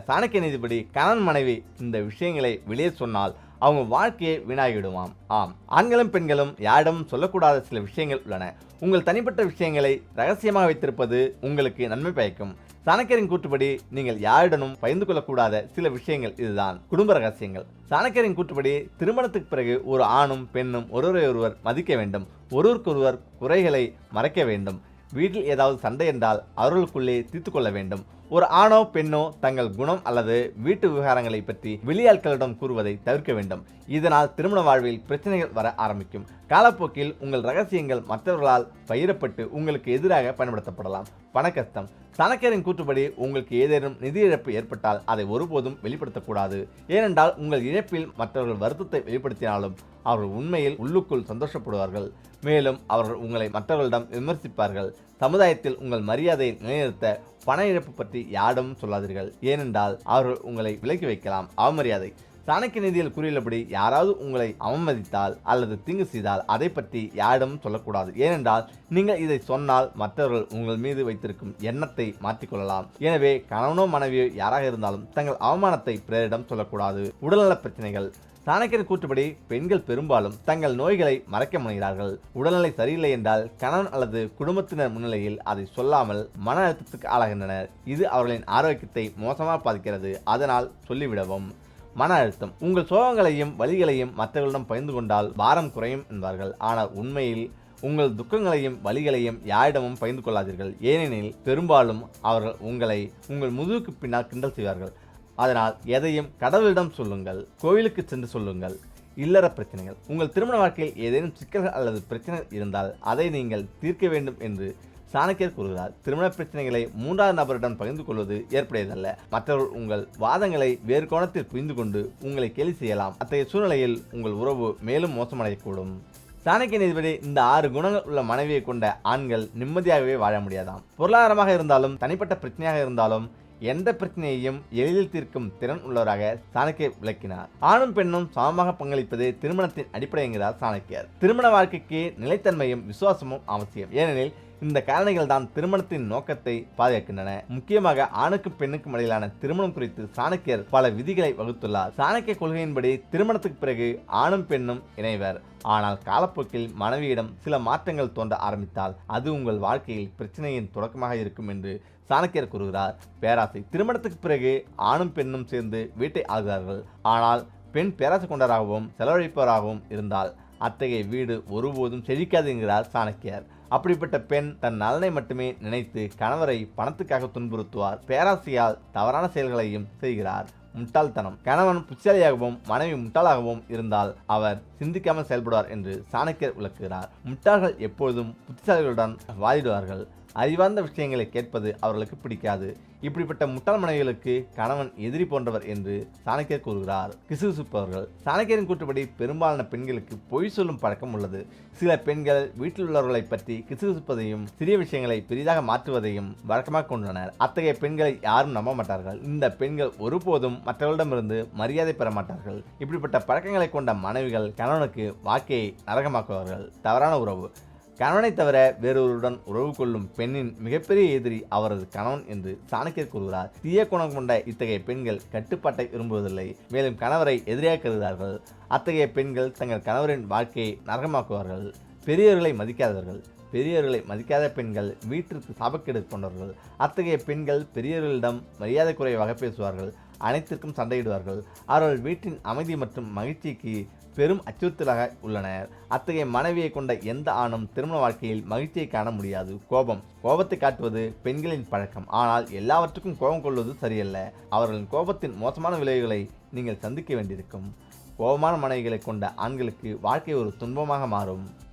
சாணக்கிய நீதிபடி கணவன் மனைவி இந்த விஷயங்களை வெளியே சொன்னால் அவங்க வாழ்க்கையை வீணாகிவிடுவாம் ஆம் ஆண்களும் பெண்களும் யாரிடமும் சொல்லக்கூடாத சில விஷயங்கள் உள்ளன. உங்கள் தனிப்பட்ட விஷயங்களை ரகசியமாக வைத்திருப்பது உங்களுக்கு நன்மை பயக்கும். சாணக்கியரின் கூற்றுப்படி நீங்கள் யாருடனும் பகிர்ந்து கொள்ளக்கூடாத சில விஷயங்கள் இதுதான். குடும்ப ரகசியங்கள். சாணக்கியரின் கூற்றுப்படி திருமணத்துக்கு பிறகு ஒரு ஆணும் பெண்ணும் ஒருவரை ஒருவர் மதிக்க வேண்டும். ஒருவருக்கொருவர் குறைகளை மறைக்க வேண்டும். வீட்டில் ஏதாவது சண்டை என்றால் அவர்களுக்குள்ளே தீர்த்து கொள்ள வேண்டும். ஒரு ஆணோ பெண்ணோ தங்கள் குணம் அல்லது வீட்டு விவகாரங்களை பற்றி வெளியாட்களிடம் கூறுவதை தவிர்க்க வேண்டும். இதனால் திருமண வாழ்வில் பிரச்சனைகள் வர ஆரம்பிக்கும். காலப்போக்கில் உங்கள் ரகசியங்கள் மற்றவர்களால் பயிரப்பட்டு உங்களுக்கு எதிராக பயன்படுத்தப்படலாம். பணக்கஷ்டம் சனக்கரின் கூற்றுப்படி உங்களுக்கு ஏதேனும் நிதி இழப்பு ஏற்பட்டால் அதை ஒருபோதும் வெளிப்படுத்தக்கூடாது. ஏனென்றால் உங்கள் இழப்பில் மற்றவர்கள் வருத்தத்தை வெளிப்படுத்தினாலும் அவர்கள் உண்மையில் உள்ளுக்குள் சந்தோஷப்படுவார்கள். மேலும் அவர்கள் உங்களை மற்றவர்களிடம் விமர்சிப்பார்கள். சமுதாயத்தில் உங்கள் மரியாதையை நிலைநிறுத்த பண இழப்பு பற்றி யாரிடமும் சொல்லாதீர்கள். ஏனென்றால் அவர்கள் உங்களை விலக்கி வைக்கலாம். அவமரியாதை. சாணக்கிய நிதியில் கூறியுள்ளபடி யாராவது உங்களை அவமதித்தால் அல்லது தீங்கு செய்தால் அதை பற்றி யாரிடமும் சொல்லக்கூடாது. ஏனென்றால் நீங்கள் இதை சொன்னால் மற்றவர்கள் உங்கள் மீது வைத்திருக்கும் எண்ணத்தை மாற்றிக்கொள்ளலாம். எனவே கணவனோ மனைவியோ யாராக இருந்தாலும் தங்கள் அவமானத்தை பிறரிடம் சொல்லக்கூடாது. உடல்நலப் பிரச்சனைகள். சாணக்கியர் கூற்றுப்படி பெண்கள் பெரும்பாலும் தங்கள் நோய்களை மறைக்க முனைகிறார்கள். உடல்நிலை சரியில்லை என்றால் கணவன் அல்லது குடும்பத்தினர் முன்னிலையில் அதை சொல்லாமல் மன அழுத்தத்துக்கு ஆளாகின்றனர். இது அவர்களின் ஆரோக்கியத்தை மோசமாக பாதிக்கிறது. அதனால் சொல்லிவிடவும். மன அழுத்தம். உங்கள் சோகங்களையும் வலிகளையும் மற்றவர்களிடம் பகிர்ந்து கொண்டால் பாரம் குறையும் என்பார்கள். ஆனால் உண்மையில் உங்கள் துக்கங்களையும் வலிகளையும் யாரிடமும் பகிர்ந்து கொள்ளாதீர்கள். ஏனெனில் பெரும்பாலும் அவர்கள் உங்களை உங்கள் முதுகுக்கு பின்னால் கிண்டல் செய்வார்கள். அதனால் எதையும் கடவுளிடம் சொல்லுங்கள் கோவிலுக்கு சென்று சொல்லுங்கள் இல்லற பிரச்சனைகள். உங்கள் திருமண வாழ்க்கையில் ஏதேனும் சிக்கல்கள் அல்லது பிரச்சனைகள் இருந்தால் அதை நீங்கள் தீர்க்க வேண்டும் என்று சாணக்கியர் கூறுகிறார். திருமண பிரச்சனைகளை மூன்றாவது நபரிடம் பகிர்ந்து கொள்வது ஏற்புடையதல்ல. மற்றவர்கள் உங்கள் வாதங்களை வேறு கோணத்தில் புரிந்து கொண்டு உங்களை கேலி செய்யலாம். அத்தகைய சூழ்நிலையில் உங்கள் உறவு மேலும் மோசமடையக்கூடும். சாணக்கிய நீதிபதி இந்த ஆறு குணங்கள் உள்ள மனைவியை கொண்ட ஆண்கள் நிம்மதியாகவே வாழ முடியாதாம். பொருளாதாரமாக இருந்தாலும் தனிப்பட்ட பிரச்சனையாக இருந்தாலும் எந்த பிரச்சனையையும் எளிதில் தீர்க்கும் திறன் உள்ளவராக சாணக்கியர் விளக்கினார். ஆணும் பெண்ணும் சமமாக பங்களிப்பது திருமணத்தின் அடிப்படை என்கிறார் சாணக்கியர். திருமண வாழ்க்கைக்கு நிலைத்தன்மையும் விசுவாசமும் அவசியம். ஏனெனில் இந்த காரணிகள் தான் திருமணத்தின் நோக்கத்தை பாதுகாக்கின்றன. முக்கியமாக ஆணுக்கும் பெண்ணுக்கும் இடையிலான திருமணம் குறித்து சாணக்கியர் பல விதிகளை வகுத்துள்ளார். சாணக்கிய கொள்கையின்படி திருமணத்துக்கு பிறகு ஆணும் பெண்ணும் இணைவர். ஆனால் காலப்போக்கில் மனைவியிடம் சில மாற்றங்கள் தோன்ற ஆரம்பித்தால் அது உங்கள் வாழ்க்கையில் பிரச்சனையின் தொடக்கமாக இருக்கும் என்று சாணக்கியர் கூறுகிறார். பேராசை திருமணத்துக்கு பிறகு ஆணும் பெண்ணும் சேர்ந்து வீட்டை ஆளுகிறார்கள். ஆனால் பெண் பேராசை கொண்டவராகவும் செலவழிப்பவராகவும் இருந்தால் அத்தகைய வீடு ஒருபோதும் செழிக்காது என்கிறார் சாணக்கியர் அப்படிப்பட்ட பெண் தன் நலனை மட்டுமே நினைத்து கணவரை பணத்துக்காக துன்புறுத்துவார். பேராசையால் தவறான செயல்களையும் செய்கிறார். முட்டாள்தனம். கணவன் புத்திசாலியாகவும் மனைவி முட்டாளாகவும் இருந்தால் அவர் சிந்திக்காமல் செயல்படுவார் என்று சாணக்கியர் விளக்குகிறார். முட்டாள்கள் எப்பொழுதும் புத்திசாலிகளுடன் வாதிடுவார்கள். அறிவார்ந்த விஷயங்களை கேட்பது அவர்களுக்கு பிடிக்காது. இப்படிப்பட்ட முட்டாள் மனைவிகளுக்கு கணவன் எதிரி போன்றவர் என்று சாணக்கியர் கூறுகிறார். கிசுகிசுப்பவர்கள் சாணக்கியரின் கூற்றுப்படி பெரும்பாலான பெண்களுக்கு பொய் சொல்லும் பழக்கம் உள்ளது. சில பெண்கள் வீட்டில் உள்ளவர்களை பற்றி கிசுகிசுப்பதையும் சிறிய விஷயங்களை பெரிதாக மாற்றுவதையும் வழக்கமாக கொண்டுள்ளனர். அத்தகைய பெண்களை யாரும் நம்ப மாட்டார்கள். இந்த பெண்கள் ஒருபோதும் மற்றவர்களிடமிருந்து மரியாதை பெற மாட்டார்கள். இப்படிப்பட்ட பழக்கங்களை கொண்ட மனைவிகள் கணவனுக்கு வாழ்க்கையை நரகமாக்குவார்கள். தவறான உறவு. கணவனை தவிர வேறொருடன் உறவு கொள்ளும் பெண்ணின் மிகப்பெரிய எதிரி அவரது கணவன் என்று சாணக்கியர் கூறுகிறார். தீய குணம் கொண்ட இத்தகைய பெண்கள் கட்டுப்பாட்டை விரும்புவதில்லை. மேலும் கணவரை எதிரியாக கருதுகிறார்கள். அத்தகைய பெண்கள் தங்கள் கணவரின் வாழ்க்கையை நரகமாக்குவார்கள். பெரியவர்களை மதிக்காதவர்கள் பெரியவர்களை மதிக்காத பெண்கள் வீட்டிற்கு சாபக்கேடு கொண்டவர்கள். அத்தகைய பெண்கள் பெரியவர்களிடம் மரியாதை குறைவாக பேசுவார்கள். அனைத்திற்கும் சண்டையிடுவார்கள். அவர்கள் வீட்டின் அமைதி மற்றும் மகிழ்ச்சிக்கு பெரும் அச்சுறுத்தலாக உள்ளனர். அத்தகைய மனைவியை கொண்ட எந்த ஆணும் திருமண வாழ்க்கையில் மகிழ்ச்சியை காண முடியாது. கோபம். கோபத்தை காட்டுவது பெண்களின் பழக்கம். ஆனால் எல்லாவற்றுக்கும் கோபம் கொள்வது சரியல்ல. அவர்களின் கோபத்தின் மோசமான விளைவுகளை நீங்கள் சந்திக்க வேண்டியிருக்கும். கோபமான மனைவிகளை கொண்ட ஆண்களுக்கு வாழ்க்கை ஒரு துன்பமாக மாறும்.